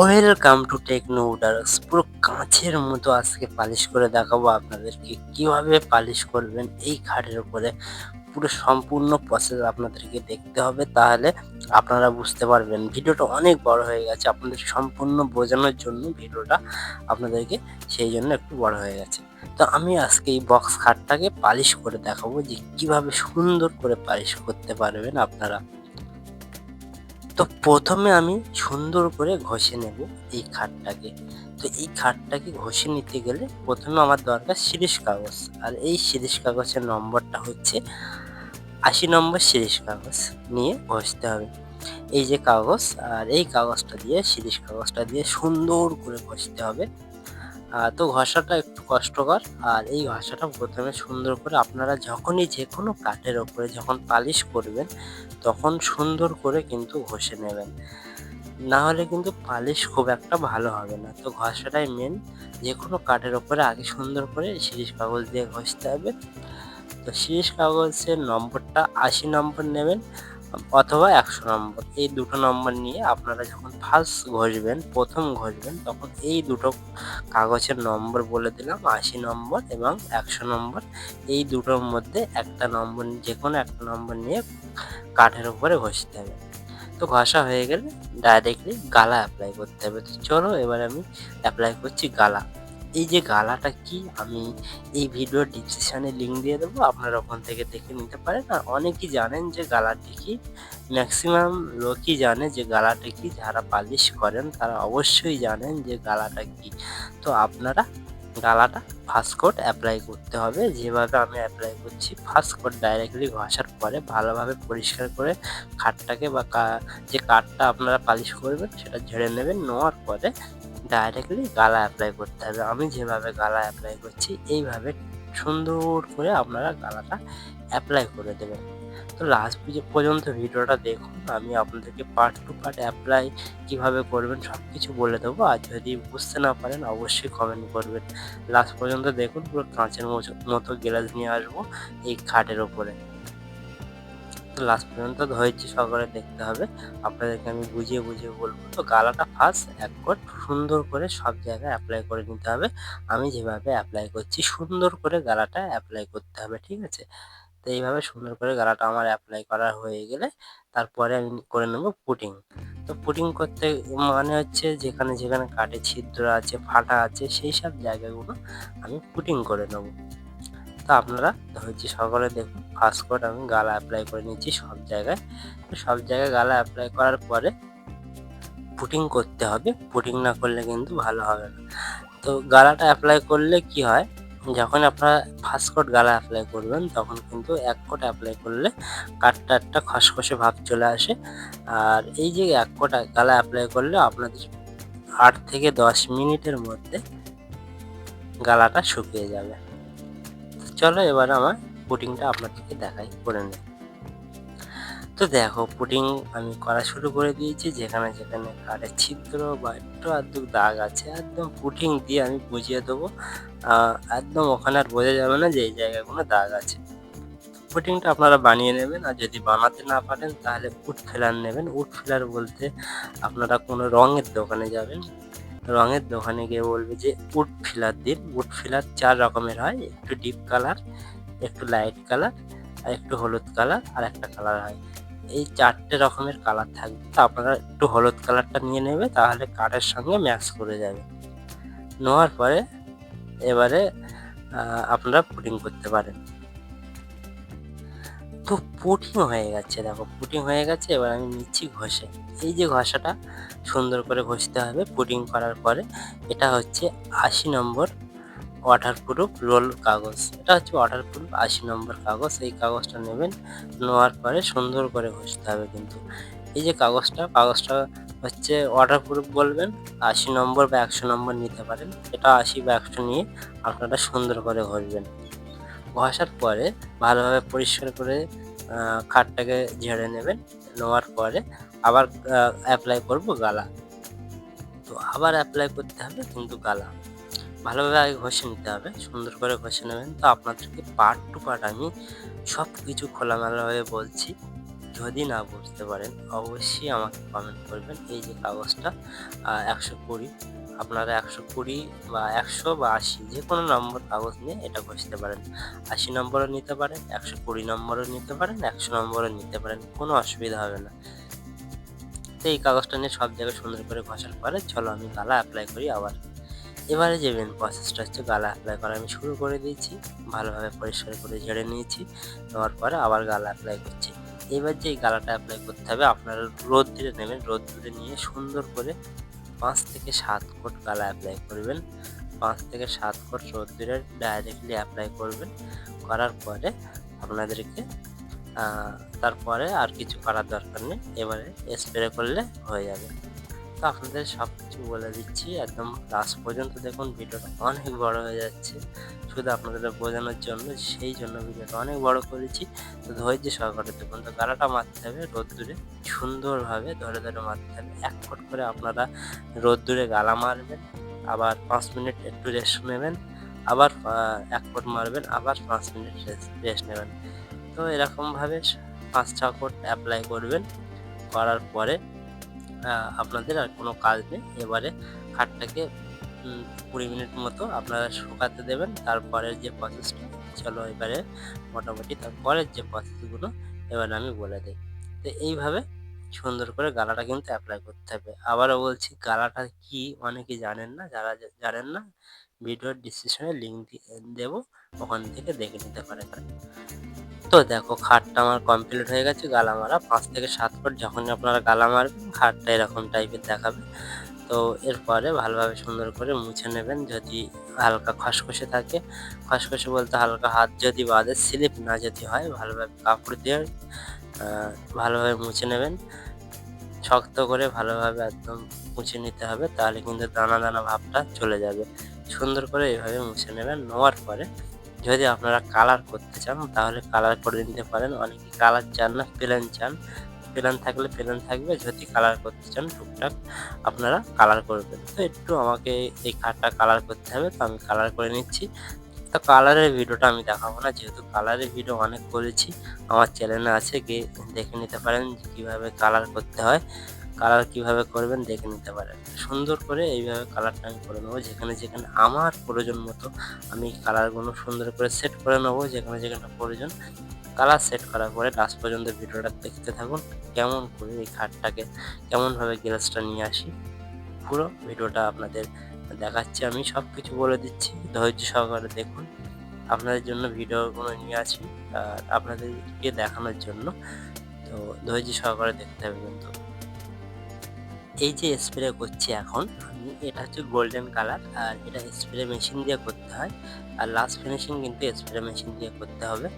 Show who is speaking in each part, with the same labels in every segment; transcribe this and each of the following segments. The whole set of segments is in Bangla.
Speaker 1: ওয়েলকাম টু টেকনো উডার্স পুরো কাঁচের মতো আজকে পালিশ করে দেখাবো আপনাদেরকে। কীভাবে পালিশ করবেন এই খাটের উপরে? পুরো সম্পূর্ণ প্রসেস আপনাদেরকে দেখতে হবে, তাহলে আপনারা বুঝতে পারবেন। ভিডিওটা অনেক বড় হয়ে গেছে, আপনাদের সম্পূর্ণ বোঝানোর জন্য ভিডিওটা আপনাদেরকে সেই জন্য একটু বড় হয়ে গেছে। তো আমি আজকে এই বক্স খাটটাকে পালিশ করে দেখাবো যে কীভাবে সুন্দর করে পালিশ করতে পারবেন আপনারা। তো প্রথমে আমি সুন্দর করে ঘষে নেব এই খাটটাকে। তো এই খাটটাকে ঘষে নিতে গেলে প্রথমে আমার দরকার শিরিষ কাগজ। আর এই শিরিষ কাগজের নম্বরটা হচ্ছে আশি নম্বর শিরিষ কাগজ নিয়ে ঘষতে হবে। এই যে কাগজ, আর এই কাগজটা দিয়ে, শিরিষ কাগজটা দিয়ে সুন্দর করে ঘষতে হবে। তো ঘষাটা একটু কষ্টকর। আর এই ঘষাটা প্রথমে সুন্দর করে আপনারা যখনই যে কোনো কাঠের ওপরে যখন পালিশ করবেন, তখন সুন্দর করে কিন্তু ঘষে নেবেন। না হলে কিন্তু পালিশ খুব একটা ভালো হবে না। তো ঘষাটাই মেন যে কোনো কাঠের ওপরে আগে সুন্দর করে শিরিষ কাগজ দিয়ে ঘষতে হবে। তো শিরিষ কাগজের নম্বরটা আশি নম্বর নেবেন। অথবা একশো নম্বর। এই দুটো নম্বর নিয়ে আপনারা যখন ফার্স্ট ঘষবেন, প্রথম ঘষবেন, তখন এই দুটো কাগজের নম্বর বলে দিলাম, আশি নম্বর এবং একশো নম্বর। এই দুটোর মধ্যে একটা নম্বর যে কোনো একটা নম্বর নিয়ে কাঠের উপরে ঘষতে হবে। তো ঘষা হয়ে গেলে ডাইরেক্টলি গালা অ্যাপ্লাই করতে হবে। তো চলো এবার আমি অ্যাপ্লাই করছি গালা। এই যে গালাটা কি, আমি এই ভিডিওর ডিসক্রিপশানে লিঙ্ক দিয়ে দেবো, আপনারা ওখান থেকে দেখে নিতে পারেন। আর অনেকেই জানেন যে গালাটি কি ম্যাক্সিমাম লোকই জানে যে গালাটা কি, যারা পালিশ করেন তারা অবশ্যই জানেন যে গালাটা কি। তো আপনারা গালাটা ফার্স্ট কোট অ্যাপ্লাই করতে হবে, যেভাবে আমি অ্যাপ্লাই করছি ফার্স্ট কোট ডাইরেক্টলি ঘষার পরে ভালোভাবে পরিষ্কার করে খাটটাকে বা যে কাঠটা আপনারা পালিশ করবেন, সেটা ঝেড়ে নেবেন, নেওয়ার পরে ডাইরেক্টলি গালা অ্যাপ্লাই করতে হবে। আমি যেভাবে গালা অ্যাপ্লাই করছি, এইভাবে সুন্দর করে আপনারা গালাটা অ্যাপ্লাই করে দেবেন। তো লাস্ট পর্যন্ত ভিডিওটা দেখুন, আমি আপনাদেরকে পার্ট টু পার্ট অ্যাপ্লাই কীভাবে করবেন সব কিছু বলে দেবো। আর যদি বুঝতে না পারেন, অবশ্যই কমেন্ট করবেন। লাস্ট পর্যন্ত দেখুন, পুরো কাঁচের মতো- গ্লাস নিয়ে আসব এই খাটের ওপরে লাস্ট পর্যন্ত ধৈর্য সহকারে দেখতে হবে। আপনাদেরকে আমি বুঝিয়ে বুঝিয়ে বলব। তো গালাটা ফার্স্ট এক কোট সুন্দর করে সব জায়গায় অ্যাপ্লাই করে নিতে হবে। আমি যেভাবে অ্যাপ্লাই করছি, সুন্দর করে গালাটা অ্যাপ্লাই করতে হবে, ঠিক আছে? তো এইভাবে সুন্দর করে গালাটা আমার অ্যাপ্লাই করা হয়ে গেলে তারপরে আমি করে নেব পুটিং তো পুটিং করতে মানে হচ্ছে যেখানে যেখানে কাঠে ছিদ্র আছে, ফাটা আছে, সেই সব জায়গাগুলো আমি পুটিং করে নেব। তো আপনারা ধৈর্য সকলে দেখুন ফার্স্ট কোট আমি গালা অ্যাপ্লাই করে নিচ্ছি সব জায়গায়। সব জায়গায় গালা অ্যাপ্লাই করার পরে পুটিং করতে হবে। পুটিং না করলে কিন্তু ভালো হবে না। তো গালাটা অ্যাপ্লাই করলে কি হয়? যখন আপনারা ফার্স্ট কোট গালা অ্যাপ্লাই করবেন, তখন কিন্তু এক কোট অ্যাপ্লাই করলে কাঠটা একটা খসখসে ভাব চলে আসে। আর এই যে এক কোট গালা অ্যাপ্লাই করলে আপনাদের আট থেকে দশ মিনিটের মধ্যে গালাটা শুকিয়ে যাবে। চলো এবার আমার পুটিংটা আপনাদেরকে দেখাই, করে নিই। তো দেখো, পুটিং আমি করা শুরু করে দিয়েছি, যেখানে যেখানে কাঠের ছিদ্র বা একটু আধটু দাগ আছে, একদম পুটিং দিয়ে আমি বুঝিয়ে দেবো। একদম ওখানে আর বোঝা যাবে না যে এই জায়গাগুলো দাগ আছে। পুটিংটা আপনারা বানিয়ে নেবেন, আর যদি বানাতে না পারেন, তাহলে উড ফিলার নেবেন। উড ফিলার বলতে আপনারা কোনো রঙের দোকানে যাবেন রঙের দোকানে গিয়ে বলবে যে উড ফিলার দিন। উড ফিলার চার রকমের হয়, একটু ডিপ কালার, একটু লাইট কালার, আর একটু হলুদ কালার, আর একটা কালার হয়। এই চারটে রকমের কালার থাকবে। তো আপনারা একটু হলুদ কালারটা নিয়ে নেবে, তাহলে কাঠের সঙ্গে ম্যাচ করে যাবে। নেওয়ার পরে এবারে আপনারা পুটিং করতে পারেন। তো পুটিং হয়ে গেছে, দেখো, পুটিং হয়ে গেছে, এবার আমি নিচ্ছি ঘষে। এই যে ঘষাটা, সুন্দর করে ঘষতে হবে পুটিং করার পরে। এটা হচ্ছে আশি নম্বর ওয়াটারপ্রুফ রোল কাগজ। এটা হচ্ছে ওয়াটারপ্রুফ আশি নম্বর কাগজ, এই কাগজটা নেবেন, নেওয়ার পরে সুন্দর করে ঘষতে হবে কিন্তু। এই যে কাগজটা কাগজটা হচ্ছে ওয়াটারপ্রুফ বলবেন, আশি নম্বর বা একশো নম্বর নিতে পারেন। এটা আশি বা একশো নিয়ে আপনারা সুন্দর করে ঘষবেন। ঘষার পরে ভালোভাবে পরিষ্কার করে খাটটাকে ঝেড়ে নেবেন, নেওয়ার পরে আবার অ্যাপ্লাই করব গালা। তো আবার অ্যাপ্লাই করতে হবে কিন্তু গালা। ভালোভাবে আগে ঘষে নিতে হবে, সুন্দর করে ঘষে নেবেন। তো আপনাদেরকে পার্ট টু পার্ট আমি সব কিছু খোলামেলাভাবে বলছি। যদি না বুঝতে পারেন, অবশ্যই আমাকে কমেন্ট করবেন। এই যে কাগজটা একশো কুড়ি। আপনারা একশো কুড়ি বা একশো বা আশি যে কোনো নম্বর কাগজ নিয়ে এটা ঘষতে পারেন। আশি নম্বরও নিতে পারেন, একশো কুড়ি নম্বরও নিতে পারেন, একশো নম্বরও নিতে পারেন, কোনো অসুবিধা হবে না। তো এই কাগজটা নিয়ে সব জায়গায় সুন্দর করে ঘষার পরে চলো আমি গালা অ্যাপ্লাই করি আবার। এবারে যে মেন প্রসেসটা হচ্ছে গালা অ্যাপ্লাই করা। আমি শুরু করে দিয়েছি, ভালোভাবে পরিষ্কার করে ঝেড়ে নিয়েছি, নেওয়ার পরে আবার গালা অ্যাপ্লাই করছি। এবার যে গালাটা অ্যাপ্লাই করতে হবে, আপনারা রোদ দিয়ে নেবেন রোদ দিয়ে নিয়ে সুন্দর করে পাঁচ থেকে সাত কোট গালা অ্যাপ্লাই করবেন। পাঁচ থেকে সাত কোট রোদ্দুরে ডাইরেক্টলি অ্যাপ্লাই করবেন। করার পরে আপনাদেরকে তারপরে আর কিছু করার দরকার নেই। এবারে স্প্রে করলে হয়ে যাবে। তো আপনাদের সব কিছু বলে দিচ্ছি, একদম লাস্ট পর্যন্ত দেখুন ভিডিওটা অনেক বড় হয়ে যাচ্ছে। শুধু আপনাদের বোঝানোর জন্য সেই জন্য ভিডিওটা অনেক বড় করেছি। তো ধৈর্য সহকারে দেখুন, তো গালাটা মারতে হবে রোদ্দুরে, সুন্দরভাবে ধরে ধরে মারতে হবে। এক ফট করে আপনারা রোদ্দুরে গালা মারবেন, আবার পাঁচ মিনিট একটু রেস্ট নেবেন, আবার এক ফট মারবেন, আবার পাঁচ মিনিট রেস্ট নেবেন। তো এরকমভাবে পাঁচ ছ কোট অ্যাপ্লাই করবেন, করার পরে আপনাদের আর কোনো কাজ নেই। এবারে খাটটাকে কুড়ি মিনিট মতো আপনারা শুকাতে দেবেন। তারপরের যে প্রসেসটা চলো এবারে মোটামুটি তারপরের যে প্রসেসগুলো এবার আমি বলে দিই। তো এইভাবে সুন্দর করে গালাটা কিন্তু অ্যাপ্লাই করতে হবে। আবারও বলছি, গালাটা কি অনেকে জানেন না, যারা জানেন না, ভিডিওর ডিসক্রিপশনে লিঙ্ক দেবো। ওখান থেকে দেখে নিতে পারেন। তো দেখো খাটটা আমার কমপ্লিট হয়ে গেছে গালা মারা পাঁচ থেকে সাত ফুট যখনই আপনারা গালা মারবেন, খাটটা এরকম টাইপের দেখাবে। তো এরপরে ভালোভাবে সুন্দর করে মুছে নেবেন যদি হালকা খসখসে থাকে। খসখসে বলতে হালকা হাত যদি বাদে স্লিপ না যদি হয়, ভালোভাবে কাপড় দিয়ে ভালোভাবে মুছে নেবেন। শক্ত করে ভালোভাবে একদম মুছে নিতে হবে, তাহলে কিন্তু দানা দানা ভাবটা চলে যাবে। সুন্দর করে এইভাবে মুছে নেবেন, নেওয়ার পরে যদি আপনারা কালার করতে চান, তাহলে কালার করে নিতে পারেন। অনেকে কালার চান না প্লেন চান। প্লেন থাকলে প্লেন থাকবে। যদি কালার করতে চান, টুকটাক আপনারা কালার করবেন। তো একটু আমাকে এই কারটা কালার করতে হবে, তো আমি কালার করে নিচ্ছি। তো কালারের ভিডিওটা আমি দেখাবো না। যেহেতু কালারের ভিডিও অনেক করেছি, আমার চ্যানেলে আছে গিয়ে দেখে নিতে পারেন কীভাবে কালার করতে হয়। কালার কীভাবে করবেন দেখে নিতে পারেন। সুন্দর করে এইভাবে কালারটা আমি করে নেব। যেখানে যেখানে আমার প্রয়োজন মতো আমি কালারগুলো সুন্দর করে সেট করে নেব। যেখানে যেখানে প্রয়োজন কালার সেট করার পরে লাস্ট পর্যন্ত ভিডিওটা দেখতে থাকুন। কেমন করে এই খাটটাকে কেমনভাবে গ্লাসটা নিয়ে আসি। পুরো ভিডিওটা আপনাদের দেখাচ্ছি আমি। সব কিছু বলে দিচ্ছি। ধৈর্য সহকারে দেখুন। আপনাদের জন্য ভিডিওগুলো নিয়ে আসি আর আপনাদেরকে দেখানোর জন্য। তো ধৈর্য সহকারে দেখতে হবে কিন্তু এই যে স্প্রে করছি এখন এটা হচ্ছে গোল্ডেন কালার আর এটা স্প্রে মেশিন দিয়ে করতে হয়। আর লাস্ট ফিনিশিং কিন্তু স্প্রে মেশিন দিয়ে করতে হবে।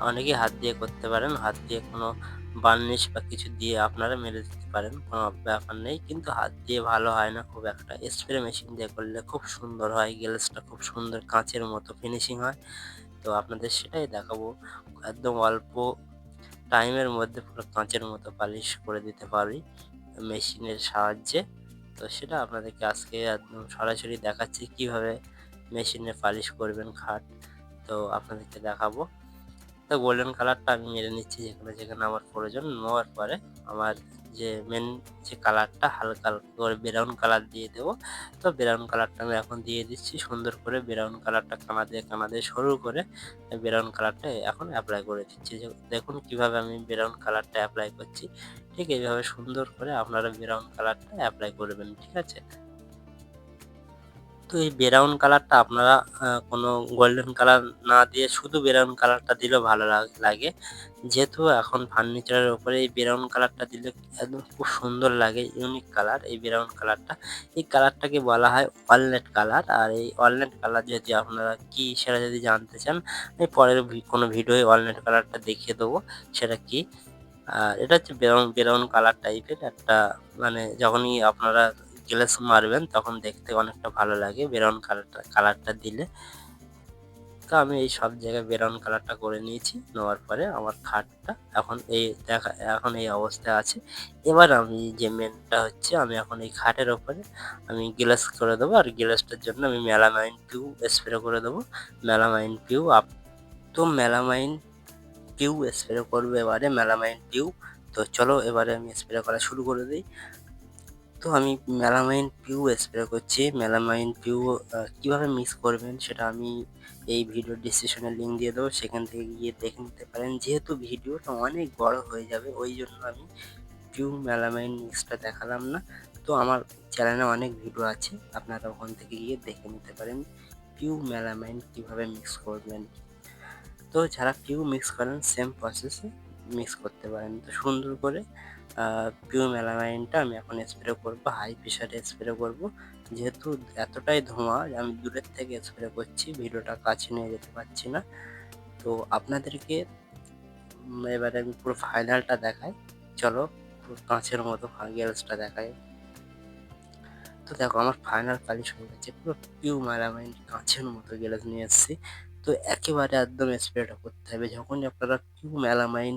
Speaker 1: অনেকেই হাত দিয়ে করতে পারেন, হাত দিয়ে কোনো বার্নিশ বা কিছু দিয়ে আপনারা মেরে দিতে পারেন, কোনো ব্যাপার নেই। কিন্তু হাত দিয়ে ভালো হয় না খুব একটা। স্প্রে মেশিন দিয়ে করলে খুব সুন্দর হয় গ্লাসটা খুব সুন্দর কাঁচের মতো ফিনিশিং হয়। তো আপনাদের সেটাই দেখাবো। একদম অল্প টাইমের মধ্যে পুরো কাঁচের মতো পালিশ করে দিতে পারি। মেশিনের সাহায্যে। তো সেটা আপনাদেরকে আজকে একদম সরাসরি দেখাচ্ছি কীভাবে মেশিনে পালিশ করবেন খাট। তো আপনাদেরকে দেখাবো। তো গোল্ডেন কালারটা আমি মেরে নিচ্ছি যেখানে যেখানে আমার প্রয়োজন, নেওয়ার পরে আমার যে মেন যে কালারটা হালকা করে ব্রাউন কালার দিয়ে দেবো। তো ব্রাউন কালারটা আমি এখন দিয়ে দিচ্ছি, সুন্দর করে ব্রাউন কালারটা কানা দিয়ে কানা দিয়ে সরু করে ব্রাউন কালারটা এখন অ্যাপ্লাই করে দিচ্ছি। যে দেখুন কীভাবে আমি ব্রাউন কালারটা অ্যাপ্লাই করছি। ঠিক এইভাবে সুন্দর করে আপনারা ব্রাউন কালারটা অ্যাপ্লাই করবেন, ঠিক আছে? তো এই ব্রাউন কালারটা আপনারা কোনো গোল্ডেন কালার না দিয়ে শুধু ব্রাউন কালারটা দিলেও ভালো লাগে। যেহেতু এখন ফার্নিচারের ওপরে এই ব্রাউন কালারটা দিলে একদম খুব সুন্দর লাগে, ইউনিক কালার এই ব্রাউন কালারটা। এই কালারটাকে বলা হয় ওয়ালনেট কালার। আর এই ওয়ালনেট কালার যদি আপনারা কি সেটা যদি জানতে চান, আমি পরের কোনো ভিডিওয়ে ওয়ালনেট কালারটা দেখিয়ে দেবো, সেটা কি? আর এটা হচ্ছে ব্রাউন ব্রাউন কালার টাইপের একটা মানে যখনই আপনারা গ্লাস মারবেন, তখন দেখতে অনেকটা ভালো লাগে। ব্রাউন কালারটা কালারটা দিলে। তো আমি এই সব জায়গায় ব্রাউন কালারটা করে নিয়েছি, নেওয়ার পরে আমার খাটটা এখন এই দেখা, এখন এই অবস্থায় আছে। এবার আমি যে মেনটা হচ্ছে, আমি এখন এই খাটের ওপরে আমি গ্লাস করে দেবো, আর গ্লাসটার জন্য আমি মেলামাইন পিউ স্প্রে করে দেবো। মেলামাইন পিউ আপ তো মেলামাইন পিউ স্প্রে করব এবারে মেলামাইন পিউ তো চলো এবারে আমি স্প্রে করা শুরু করে দিই। তো আমি মেলামাইন পিউ স্প্রে করছি। মেলামাইন পিউ কীভাবে মিক্স করবেন সেটা আমি এই ভিডিও ডিসক্রিপশনে লিঙ্ক দিয়ে দেবো। সেখান থেকে গিয়ে দেখে নিতে পারেন। যেহেতু ভিডিওটা অনেক বড় হয়ে যাবে, ওই জন্য আমি পিউ মেলামাইন মিক্সটা দেখালাম না। তো আমার চ্যানেলে অনেক ভিডিও আছে, আপনারা ওখান থেকে গিয়ে দেখে নিতে পারেন পিউ মেলামাইন কীভাবে মিক্স করবেন। তো যারা পিউ মিক্স করেন সেম প্রসেসে মিক্স করতে পারেন। তো সুন্দর করে পিউ মেলামাইনটা আমি এখন স্প্রে করব হাই প্রেশারে স্প্রে করব। যেহেতু এতটাই ধোঁয়া, আমি দূরের থেকে স্প্রে করছি, ভিডিওটা কাছে নিয়ে যেতে পারছি না। তো আপনাদেরকে এবারে আমি পুরো ফাইনালটা দেখাই। চলো কাঁচের মতো গেলসটা দেখাই। তো দেখো, আমার ফাইনাল পালিশ হয়ে গেছে। পুরো পিউ মেলামাইন কাঁচের মতো গেলাস নিয়ে এসেছি। তো একেবারে একদম স্প্রেটা করতে হবে। যখনই আপনারা পিউ মেলামাইন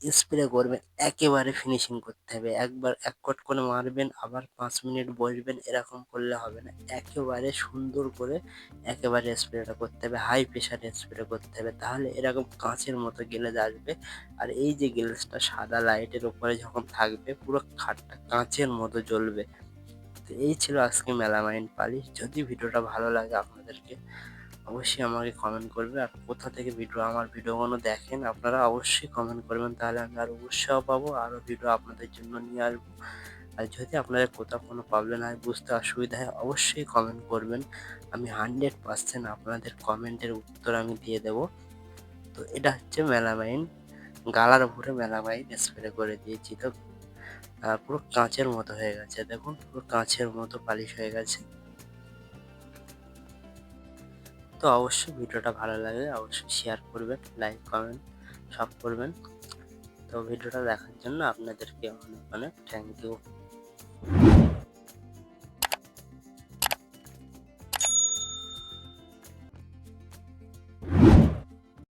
Speaker 1: স্প্রে করবেন, একেবারে ফিনিশিং করতে হবে। একবার এক কট করে মারবেন, আবার পাঁচ মিনিট বসবেন, এরকম করলে হবে না। একেবারে সুন্দর করে একেবারে স্প্রেটা করতে হবে। হাই প্রেশারে স্প্রে করতে হবে। তাহলে এরকম কাঁচের মতো গেলেজ আসবে। আর এই যে গেলেজটা সাদা লাইটের উপরে যখন থাকবে, পুরো খাটটা কাঁচের মতো জ্বলবে। তো এই ছিল আজকে মেলামাইন পালিশ যদি ভিডিওটা ভালো লাগে আপনাদেরকে অবশ্যই আমাকে কমেন্ট করবে। আর কোথা থেকে ভিডিও আমার ভিডিওগুলো দেখেন, আপনারা অবশ্যই কমেন্ট করবেন। তাহলে আমি আরও উৎসাহ পাবো আরও ভিডিও আপনাদের জন্য নিয়ে আসব। আর যদি আপনাদের কোথাও কোনো প্রবলেম হয়, বুঝতে অসুবিধা হয়, অবশ্যই কমেন্ট করবেন। আমি হান্ড্রেড পার্সেন্ট আপনাদের কমেন্টের উত্তর আমি দিয়ে দেব। তো এটা হচ্ছে মেলামাইন গালার উপরে মেলামাইন স্প্রে করে দিয়েছি। তো পুরো কাঁচের মতো হয়ে গেছে। দেখুন, পুরো কাঁচের মতো পালিশ হয়ে গেছে। তো অবশ্যই ভিডিওটা ভালো লাগে অবশ্যই শেয়ার করবেন লাইক কমেন্ট সব করবেন। তো ভিডিওটা দেখার জন্য আপনাদেরকে অনেক অনেক থ্যাংক ইউ